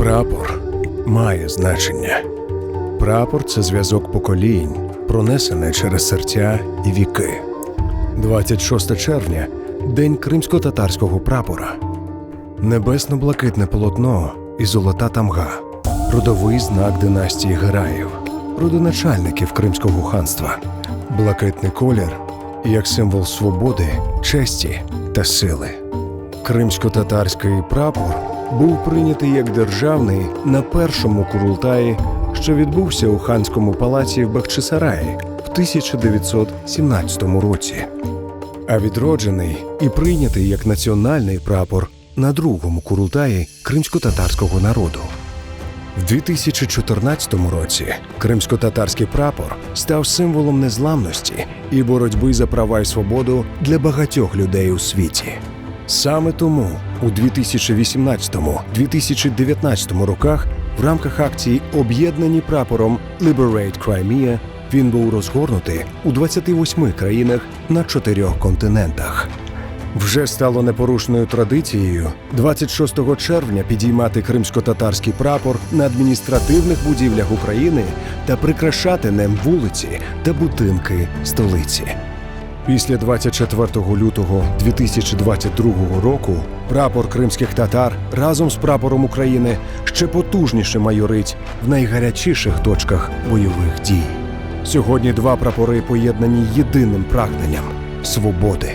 Прапор має значення. Прапор це зв'язок поколінь, пронесений через серця і віки. 26 червня день кримсько-татарського прапора. Небесно-блакитне полотно і золота тамга, родовий знак династії Гераїв, родоначальників Кримського ханства, блакитний колір як символ свободи, честі та сили. Кримсько-татарський прапор був прийнятий як державний на першому курултаї, що відбувся у ханському палаці в Бахчисараї в 1917 році, а відроджений і прийнятий як національний прапор на другому курултаї кримсько-татарського народу. В 2014 році кримсько-татарський прапор став символом незламності і боротьби за права і свободу для багатьох людей у світі. Саме тому у 2018-2019 роках в рамках акції Об'єднані прапором Liberate Crimea він був розгорнутий у 28 країнах на чотирьох континентах. Вже стало непорушною традицією 26 червня підіймати кримсько-татарський прапор на адміністративних будівлях України та прикрашати ним вулиці та будинки столиці. Після 24 лютого 2022 року прапор кримських татар разом з прапором України ще потужніше майорить в найгарячіших точках бойових дій. Сьогодні два прапори поєднані єдиним прагненням свободи.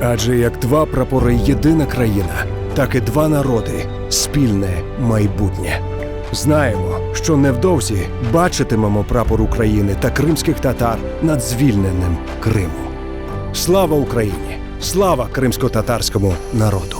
Адже як два прапори єдина країна, так і два народи спільне майбутнє. Знаємо, що невдовзі бачитимемо прапор України та кримських татар над звільненим Кримом. Слава Україні! Слава кримсько-татарському народу!